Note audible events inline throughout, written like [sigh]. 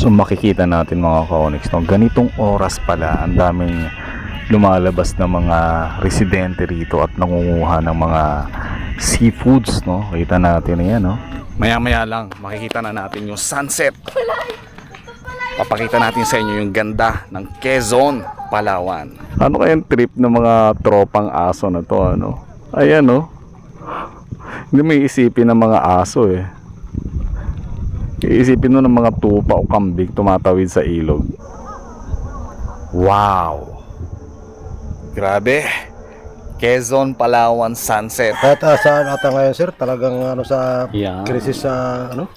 So makikita natin mga ka-onyx, no? ganitong oras pala ang daming lumalabas na mga residente rito at nangunguha ng mga seafoods. No? Kita natin yan. No? Maya-maya lang makikita na natin yung sunset. Papakita natin sa inyo yung ganda ng Quezon, Palawan. Ano kayang trip ng mga tropang aso na to? Ano? Ayan no. Hindi may isipin ng mga aso eh. Iisipin mo ng mga tupa o kambing tumatawid sa ilog. Wow! Grabe! Quezon, Palawan sunset. Kahit uh, saan ata ngayon sir, talagang ano sa Yan. krisis sa ano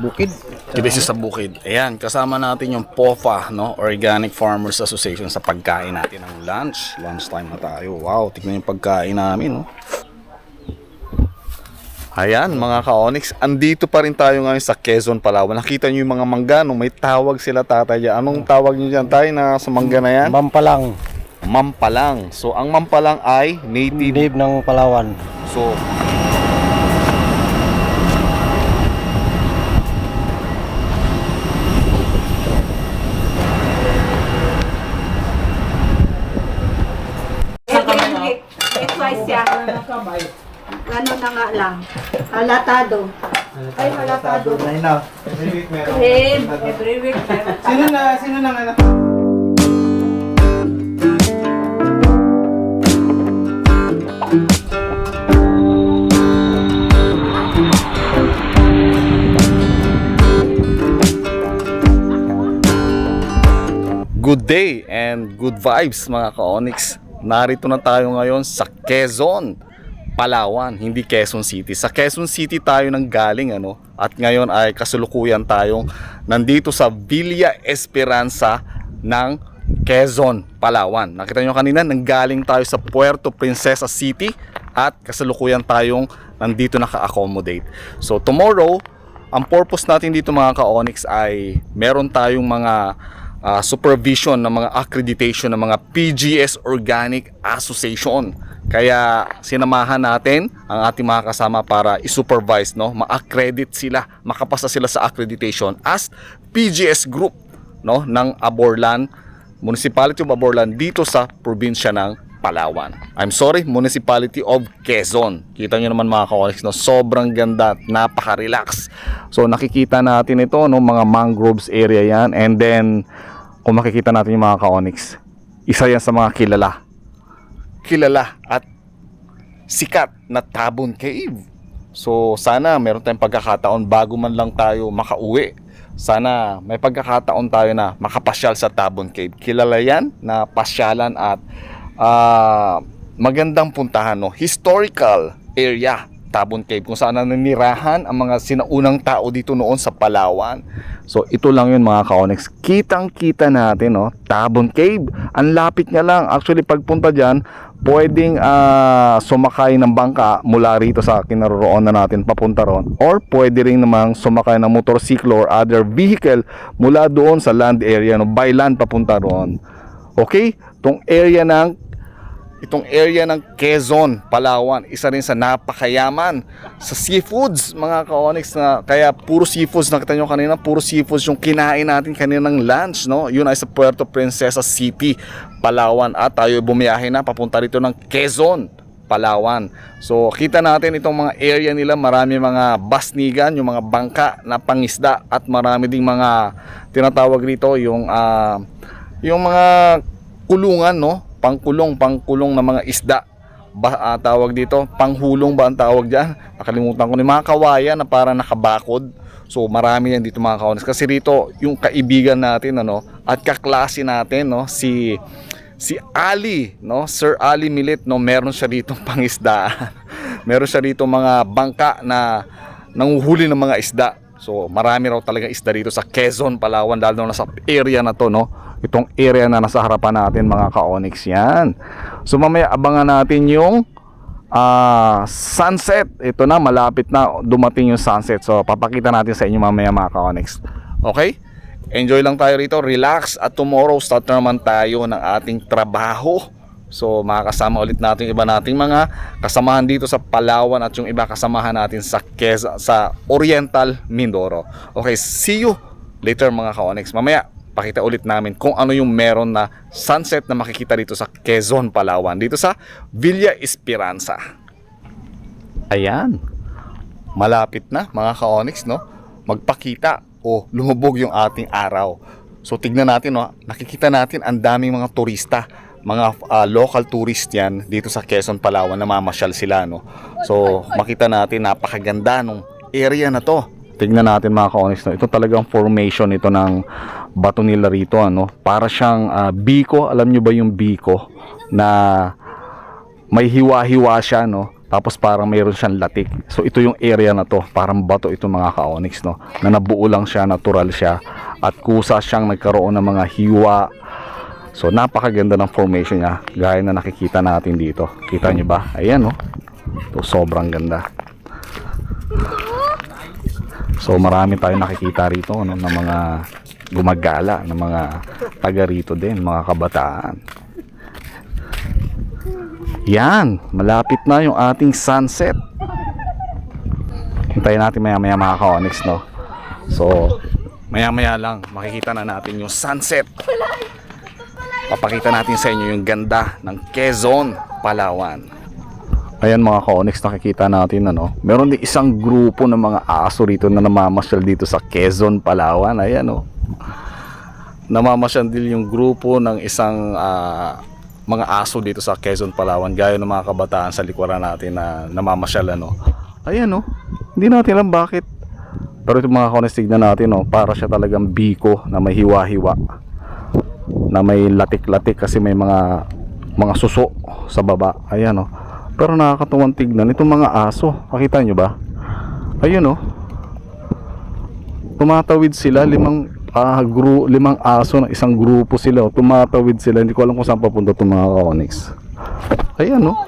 bukid. Dito sa bukid. Ayan, kasama natin yung POFA, no? Organic Farmers Association sa pagkain natin ng lunch. Lunch time na tayo. Wow, tignan yung pagkain namin, no? Ayan, mga ka-onyx, andito pa rin tayo ngayon sa Quezon, Palawan. Nakita nyo yung mga mangga, no? May tawag sila tatay dyan. Anong tawag nyo dyan, tayo, na sa mangga na yan? Mampalang, Mampalang. So, ang mampalang ay native. native ng Palawan. So, Twice siya. Ano na nga lang. Halatado. Ay, halatado. Him, every week. meron pa. Sino na, sino na ano? Good day and good vibes mga ka-Onyx. Narito na tayo ngayon sa Quezon, Palawan, hindi Quezon City. Sa Quezon City tayo nang galing ano at ngayon ay kasulukuyan tayong nandito sa Villa Esperanza ng Quezon, Palawan. Nakita nyo kanina, nanggaling tayo sa Puerto Princesa City at kasalukuyan tayong nandito naka-accommodate. So tomorrow, ang purpose natin dito mga ka-Onyx ay meron tayong mga ah, supervision ng mga accreditation ng mga PGS Organic Association. Kaya sinamahan natin ang ating mga kasama para i-supervise, no? Ma-accredit sila, makapasa sila sa accreditation as PGS Group, no? ng Aborlan, Municipality of Aborlan dito sa probinsya ng Palawan. I'm sorry, Municipality of Quezon. Kita nyo naman mga ka no? sobrang ganda at napaka-relax. So nakikita natin ito, no? mga mangroves area yan. And then, kung makikita natin yung mga ka-onyx, isa yan sa mga kilala. Kilala at sikat na Tabon Cave. So sana meron tayong pagkakataon bago man lang tayo makauwi. Sana may pagkakataon tayo na makapasyal sa Tabon Cave. Kilala yan na pasyalan at ah, magandang puntahan. No? Historical area Tabon Cave kung saan nanirahan ang mga sinaunang tao dito noon sa Palawan. So ito lang yun mga ka-onyx. Kitang kita natin no, Tabon Cave. Ang lapit niya lang. Actually pagpunta dyan, pwedeng ah, sumakay ng bangka mula rito sa kinaroroonan natin papunta ron. Or pwede rin namang sumakay ng motorsiklo or other vehicle mula doon sa land area, no, by land papunta ron. Okay? Itong area ng itong area ng Quezon, Palawan, isa rin sa napakayaman sa seafoods, mga ka-onyx na kaya puro seafoods nakita nyo kanina, puro seafoods yung kinain natin kanina ng lunch, no? Yun ay sa Puerto Princesa City, Palawan at tayo bumiyahe na papunta rito ng Quezon, Palawan. So kita natin itong mga area nila, marami mga basnigan, yung mga bangka na pangisda at marami ding mga tinatawag rito yung ah, yung mga kulungan no pangkulong pangkulong ng mga isda. Ba ah, tawag dito panghulong ba ang tawag diyan nakalimutan ko ni mga kawayan na parang nakabakod. So marami yan dito mga kaonis kasi rito yung kaibigan natin ano at kaklase natin no si si Ali no Sir Ali Milit no meron siya dito [laughs] pangisdaan meron siya dito mga bangka na nanguhuli ng mga isda. So marami raw talaga isda dito sa Quezon, Palawan lalo na sa area na to no. Itong area na nasa harapan natin mga ka-onyx yan. So mamaya abangan natin yung ah, sunset. Ito na malapit na dumating yung sunset. So papakita natin sa inyo mamaya mga ka-onyx. Okay? Enjoy lang tayo rito, relax at tomorrow start na naman tayo ng ating trabaho. So makakasama ulit natin iba nating mga kasamahan dito sa Palawan at yung iba kasamahan natin sa Quez sa Oriental Mindoro. Okay, see you later mga ka-Onyx. Mamaya, pakita ulit namin kung ano yung meron na sunset na makikita dito sa Quezon, Palawan. Dito sa Villa Esperanza. Ayan. Malapit na mga ka-Onyx, no? Magpakita o lumubog yung ating araw. So tignan natin, no? nakikita natin ang daming mga turista mga ah, local tourist yan dito sa Quezon, Palawan, namamasyal sila, no? So, makita natin, napakaganda nung area na to. Tignan natin mga ka-onyx, no? Ito talagang formation ito ng bato nila rito, ano? Para siyang ah, biko, alam nyo ba yung biko? Na may hiwa-hiwa siya, no? Tapos parang mayroon siyang latik. So ito yung area na to, parang bato ito mga ka-onyx, no? Na nabuo lang siya, natural siya. At kusa siyang nagkaroon ng mga hiwa, So napakaganda ng formation niya gaya na nakikita natin dito. Kita niyo ba? Ayan oh. So, sobrang ganda. So marami tayong nakikita rito ano, ng mga gumagala, ng mga taga rito din, mga kabataan. Yan, malapit na yung ating sunset. Hintayin natin maya maya mga ka-onyx no. So maya maya lang makikita na natin yung sunset papakita natin sa inyo yung ganda ng Quezon, Palawan. Ayan mga ka-onyx, nakikita natin ano. Meron din isang grupo ng mga aso rito na namamasyal dito sa Quezon, Palawan. Ayan oh. Namamasyal din yung grupo ng isang ah, mga aso dito sa Quezon, Palawan. Gaya ng mga kabataan sa likuran natin na namamasyal ano. Ayan oh. Hindi natin alam bakit. Pero ito mga ka-onyx, tignan natin oh. Para siya talagang biko na may hiwa-hiwa na may latik-latik kasi may mga mga suso sa baba. Ayan oh. Pero nakakatuwang tignan itong mga aso. Makita nyo ba? Ayun oh. Tumatawid sila limang ah, gru, limang aso ng isang grupo sila. Oh. Tumatawid sila. Hindi ko alam kung saan papunta itong mga onyx. Ayan oh.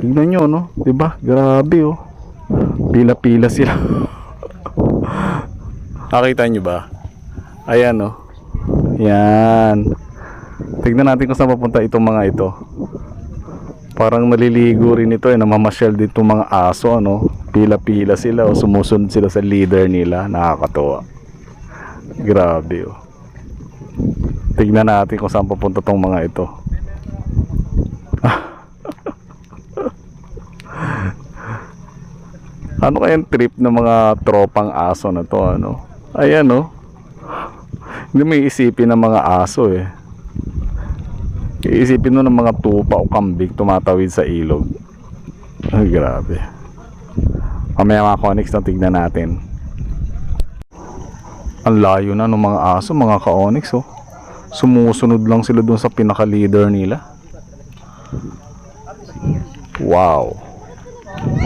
Tignan nyo no. 'Di ba? Grabe oh. Pila-pila sila. [laughs] Nakita nyo ba? Ayan oh. Yan. Tignan natin kung saan papunta itong mga ito. Parang naliligo rin ito eh. Namamasyal din itong mga aso. Ano? Pila-pila sila. O sumusunod sila sa leader nila. Nakakatuwa. Grabe oh. Tignan natin kung saan papunta itong mga ito. [laughs] ano kayang trip ng mga tropang aso na to ano? Ayan oh. Hindi may isipin ng mga aso eh. Iisipin mo ng mga tupa o kambing tumatawid sa ilog. Grabe. Mamaya mga conics na tignan natin. Ang layo na ng mga aso, mga ka-onyx oh. Sumusunod lang sila dun sa pinaka-leader nila. Wow.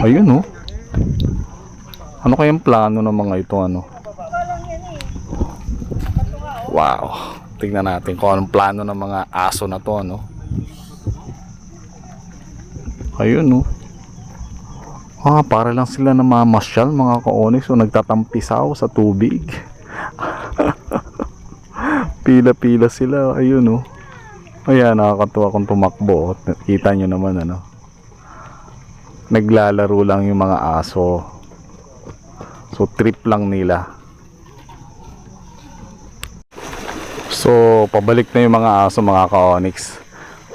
Ayun oh. Ano kayang plano ng mga ito ano? Wow. Tingnan natin kung anong plano ng mga aso na to, no? Ayun, no? Ah, para lang sila namamasyal, mga ka-onyx, o nagtatampisaw sa tubig. [laughs] Pila-pila sila, ayun, no? Ayan, nakakatuwa kung tumakbo. Kita nyo naman, ano? Naglalaro lang yung mga aso. So, trip lang nila. So, pabalik na yung mga aso mga ka-onyx.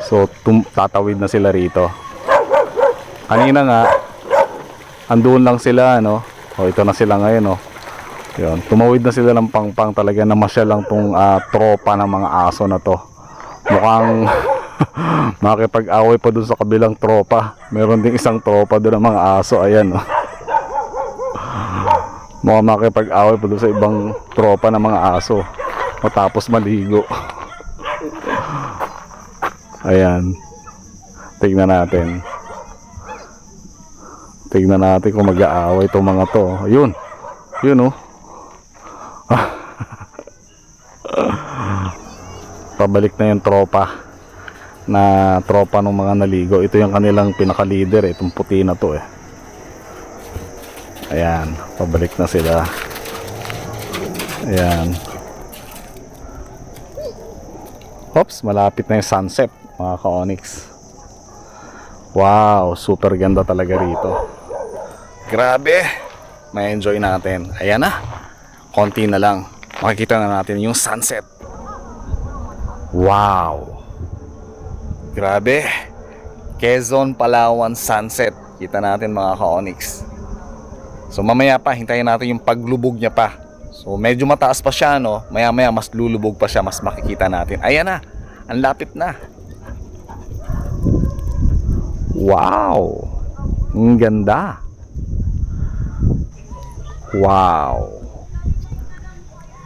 So, tatawid na sila rito. Kanina nga, andun lang sila, ano. O, ito na sila ngayon, oh. Yun, tumawid na sila ng pangpang talaga na masya lang tong ah, tropa ng mga aso na to. Mukhang [laughs] makipag-away pa dun sa kabilang tropa. Meron ding isang tropa dun ng mga aso, ayan, oh. [laughs] Mukhang makipag-away pa dun sa ibang tropa ng mga aso matapos maligo. [laughs] Ayan. Tignan natin. Tignan natin kung mag-aaway itong mga to. Ayun. Yun oh. [laughs] Pabalik na yung tropa na tropa ng mga naligo. Ito yung kanilang pinaka-leader eh. Itong puti na to eh. Ayan. Pabalik na sila. Ayan. Oops, malapit na yung sunset, mga ka-onyx. Wow, super ganda talaga rito. Grabe, may enjoy natin. Ayan na, konti na lang. makikita na natin yung sunset. Wow! Grabe! Quezon, Palawan sunset. Kita natin mga ka-onyx. So mamaya pa, hintayin natin yung paglubog niya pa. So medyo mataas pa siya, no? Maya maya mas lulubog pa siya, mas makikita natin. Ayan na! Ang lapit na! Wow! Ang ganda! Wow!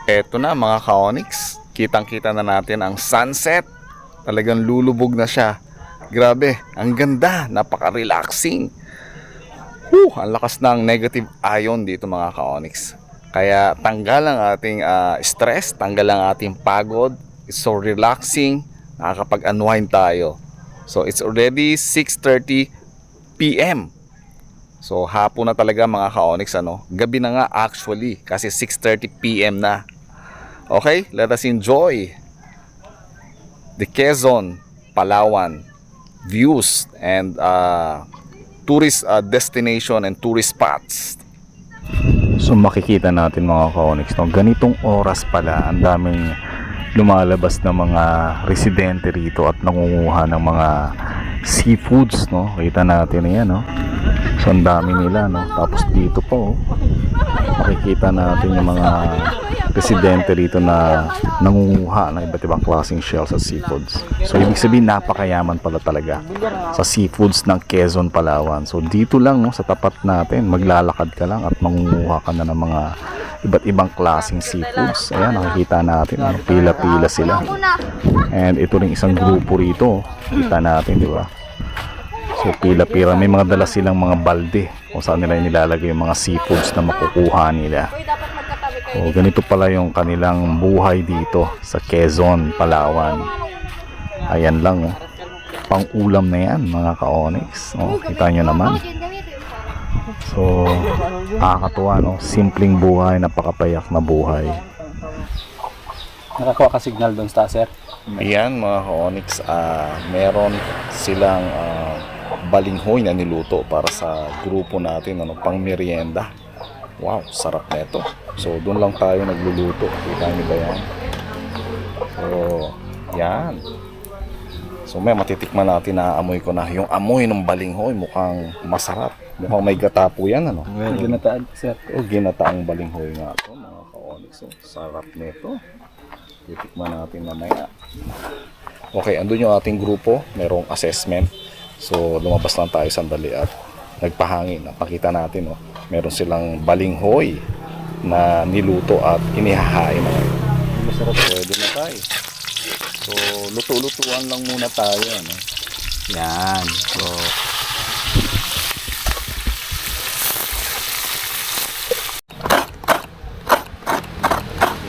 Eto na mga ka-onyx. Kitang-kita na natin ang sunset. Talagang lulubog na siya. Grabe, ang ganda, napaka-relaxing. Whew, ang lakas ng negative ion dito mga ka-onyx. Kaya tanggal ang ating ah, stress, tanggal ang ating pagod. It's so relaxing, nakakapag-unwind tayo. So it's already 6.30 p.m. So hapon na talaga mga ka-onyx ano. Gabi na nga actually kasi 6.30 p.m. na. Okay, let us enjoy the Quezon, Palawan views and uh, tourist uh, destination and tourist spots. So makikita natin mga ka-onyx, no? ganitong oras pala ang daming lumalabas na mga residente rito at nangunguha ng mga seafoods, no? Kita natin yan, no? So ang dami nila, no? Tapos dito po, makikita natin yung mga residente rito na nangunguha ng iba't ibang klaseng shells at seafoods. So ibig sabihin napakayaman pala talaga sa seafoods ng Quezon, Palawan. So dito lang no, sa tapat natin, maglalakad ka lang at mangunguha ka na ng mga iba't ibang klaseng seafoods. Ayan, nakikita natin, pila-pila sila. And ito rin isang grupo rito, kita natin, di ba? So pila-pila, may mga dala silang mga balde kung saan nila nilalagay yung mga seafoods na makukuha nila. O ganito pala yung kanilang buhay dito sa Quezon, Palawan. Ayan lang oh. Pang-ulam na yan mga ka-onyx. Oh, kita nyo naman. So, nakakatuwa no. Simpleng buhay, napakapayak na buhay. Nakakuha ka signal doon sa sir. Ayan mga ka-onyx, ah, meron silang ah, balinghoy na niluto para sa grupo natin, ano, pang merienda. Wow, sarap nito. So, doon lang tayo nagluluto. Kita niyo ba yan? So, yan. So, may matitikman natin na amoy ko na. Yung amoy ng balinghoy mukhang masarap. Mukhang may gata po yan, ano? Ginataan sir. O, ginataang balinghoy nga to, mga ka-onyx. So, sarap nito. Titikman natin mamaya. Okay, andun yung ating grupo. Merong assessment. So, lumabas lang tayo sandali at nagpahangin. Napakita natin, oh. Meron silang balinghoy na niluto at inihahain na. Masarap pwede na tayo. So, luto-lutuan lang muna tayo, ano. Yan. So,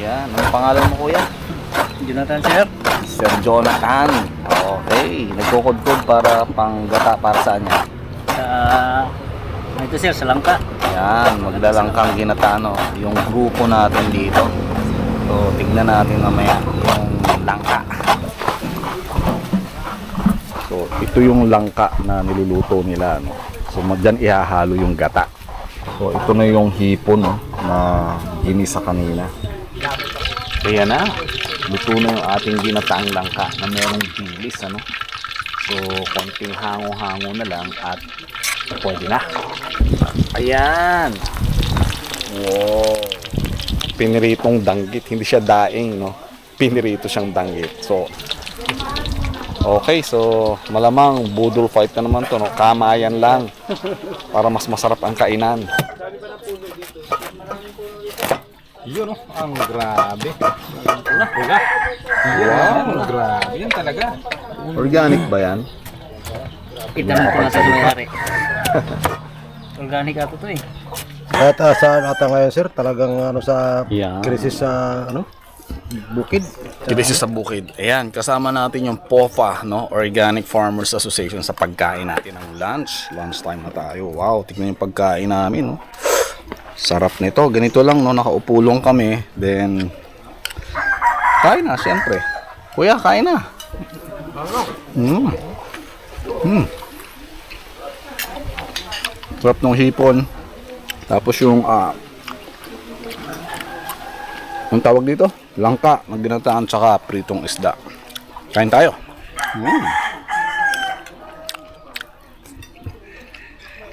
yan. Ang pangalan mo, kuya? Jonathan sir. Sir Jonathan. Okay. Nagkukod-kod para pang gata para saan yan? Sa ito sir sa Langka. Yan, maglalangkang ginatano. Yung grupo natin dito. So, tignan natin mamaya yung langka. So, ito yung langka na niluluto nila. No? So, mag- dyan ihahalo yung gata. So, ito na yung hipon no, na ginisa kanina. Kaya na, luto na yung ating ginataang langka na merong bilis. Ano? So, konting hango-hango na lang at pwede na. Ayan. Wow. Piniritong danggit. Hindi siya daing, no? Pinirito siyang danggit. So, okay. So, malamang budol fight na naman to, no? Kamayan lang. Para mas masarap ang kainan. Yun oh, ang grabe. Una, una. Wow. grabe yan talaga. Organic ba yan? Kita mo kung nasa nangyari. [laughs] Organic ato to eh. At uh, saan ata ngayon sir, talagang ano sa Yeah. krisis sa ano, bukid. Ibig sa bukid. Ayan, kasama natin yung POFA, no? Organic Farmers Association sa pagkain natin ng lunch. Lunch time na tayo. Wow, tignan yung pagkain namin, no? Sarap nito. Ganito lang, no? Nakaupo lang kami. Then, kain na, siyempre. Kuya, kain na. Mm. Mm. Sarap ng hipon. Tapos yung, ah, Ang tawag dito? Langka, na ginataan tsaka pritong isda. Kain tayo. Mm.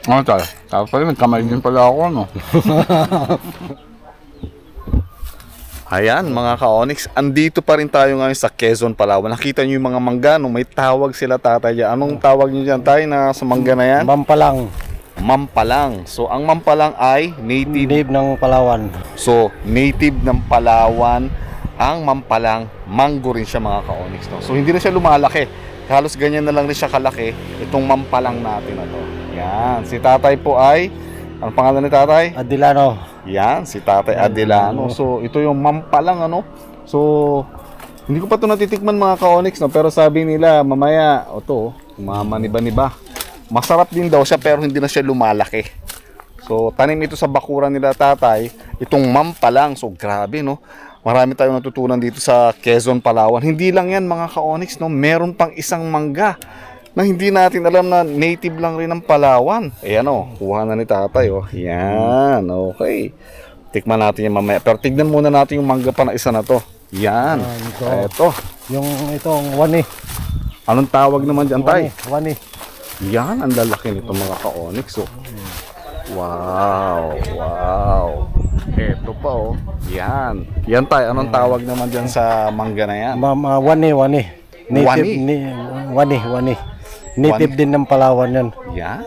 Ano tayo? Tapos pala, nagkamay din pala ako, no? [laughs] Ayan mga ka-Onyx, andito pa rin tayo ngayon sa Quezon, Palawan. Nakita nyo yung mga mangga, no? may tawag sila tatay dyan. Anong tawag nyo dyan tayo na sa mangga na yan? Mampalang, Mampalang. So ang mampalang ay native. Dave ng Palawan. So native ng Palawan, ang mampalang, mango rin siya mga ka-Onyx. No? So hindi na siya lumalaki. Halos ganyan na lang rin siya kalaki itong mampalang natin na to. Yan, si tatay po ay, ang pangalan ni tatay? Adilano. Yan, si Tatay Adelano. So, ito yung mampalang ano. So, hindi ko pa ito natitikman mga ka-onyx, no? pero sabi nila, mamaya, o to, mamaniba-niba. Masarap din daw siya, pero hindi na siya lumalaki. So, tanim ito sa bakuran nila tatay, itong mampalang. So, grabe, no? Marami tayong natutunan dito sa Quezon, Palawan. Hindi lang yan mga ka-onyx, no? Meron pang isang mangga na hindi natin alam na native lang rin ng Palawan. Ayan o, kuha na ni tatay o. Yan, okay. Tikman natin yan mamaya. Pero tignan muna natin yung mangga pa na isa na to. Yan. ito. Eto. Yung itong wani. Anong tawag naman dyan tay? Wani. Yan, ang lalaki nito mga ka-onyx oh. Wow, wow. Eto pa oh. Yan. Yan tay, anong tawag naman dyan sa mangga na yan? Ma, ma, wani, wani. Native, Wani? Ni, wani, wani. Native din ng Palawan yan. Yan.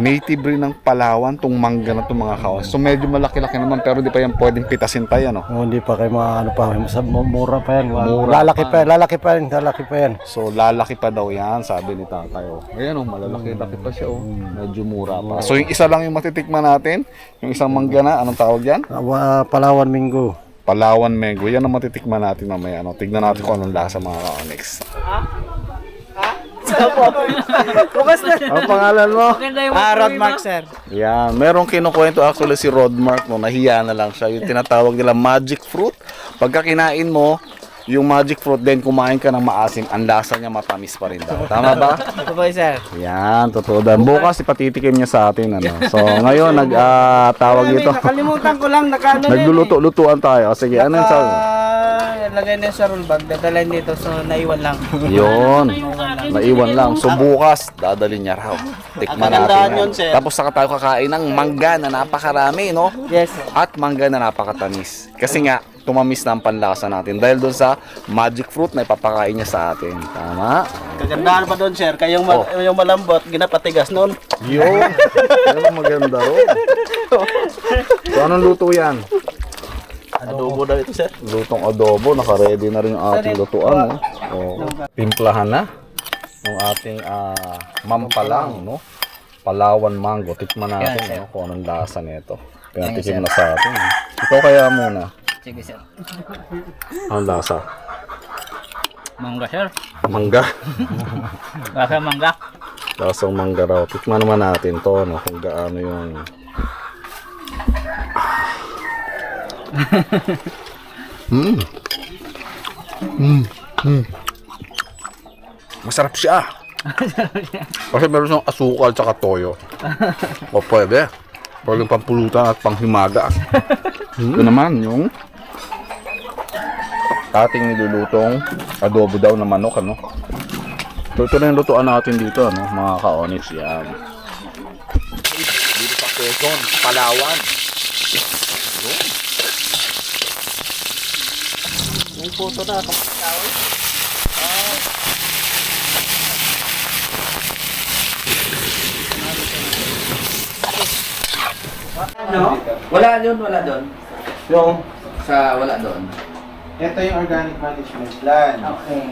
Native rin ng Palawan tong mangga na to mga kawas. So medyo malaki-laki naman pero di pa yan pwedeng pitasin tayo no. Oh, hindi pa kayo mga ano pa, sa- mura pa yan. Mura lalaki pa. pa. yan, lalaki pa yan, lalaki pa yan. So lalaki pa daw yan sabi ni tatay oh. Ayan oh, malalaki-laki pa siya oh. Medyo mura pa. So yung isa lang yung matitikman natin, yung isang mangga na, anong tawag yan? Wa- Palawan Mingo. Palawan Mango. Yan ang matitikman natin mamaya. Ano. Tignan natin kung anong lasa mga ka-onyx. Ang pangalan mo? Ah, Rod Mark, sir. Yan, merong kinukwento actually si Rodmark no, nahiya na lang siya. Yung tinatawag nila magic fruit. Pagka kinain mo, yung magic fruit then kumain ka ng maasim, ang lasa niya matamis pa rin daw. Tama ba? Ito po, sir. Yan, totoo daw. Bukas ipatitikim niya sa atin ano. So, ngayon nag ah, tawag ito. Nakalimutan ko lang, nakaano na yun eh. Nagluluto-lutuan tayo. O, sige, ano yung sabi? Ah, lagay na sa roll bag, dadalhin dito, so naiwan lang. Yun. Naiwan lang. So bukas, dadalhin niya raw. Tikman natin. yan. Tapos saka tayo kakain ng mangga na napakarami, no? Yes. At mangga na napakatamis. Kasi nga, tumamis na ang panlasa natin. Dahil doon sa magic fruit na ipapakain niya sa atin. Tama? Kagandahan pa doon, sir. Kayong ma- Oh. yung malambot, ginapatigas noon. Yun. Yan maganda ron. So anong luto yan? Adobo daw ito, sir. Lutong adobo. Naka-ready na rin yung ating lutuan. Oh. Timplahan na ng ating ah, mampalang, no? Palawan mango. Tikman natin no? kung anong lasa nito. Pinatikim na sa atin. Ikaw kaya muna. Sige, sir. Anong lasa? Mangga, sir. Mangga. [laughs] Baka mangga. Lasang mangga raw. Tikman naman natin to, no? Kung gaano yung... [laughs] mm. Mm. Mm. Masarap siya. [laughs] Kasi meron siyang asukal tsaka toyo. O pwede. Pwede pampulutan at panghimaga. [laughs] Ito naman yung ating nilulutong adobo daw na manok ano. So ito na yung lutuan natin dito, no? mga ka-onyx yan. Dito sa Quezon, Palawan. Yun. May photo na. Wala doon, wala doon. Yung, Sa wala doon. ito yung organic management plan. Okay.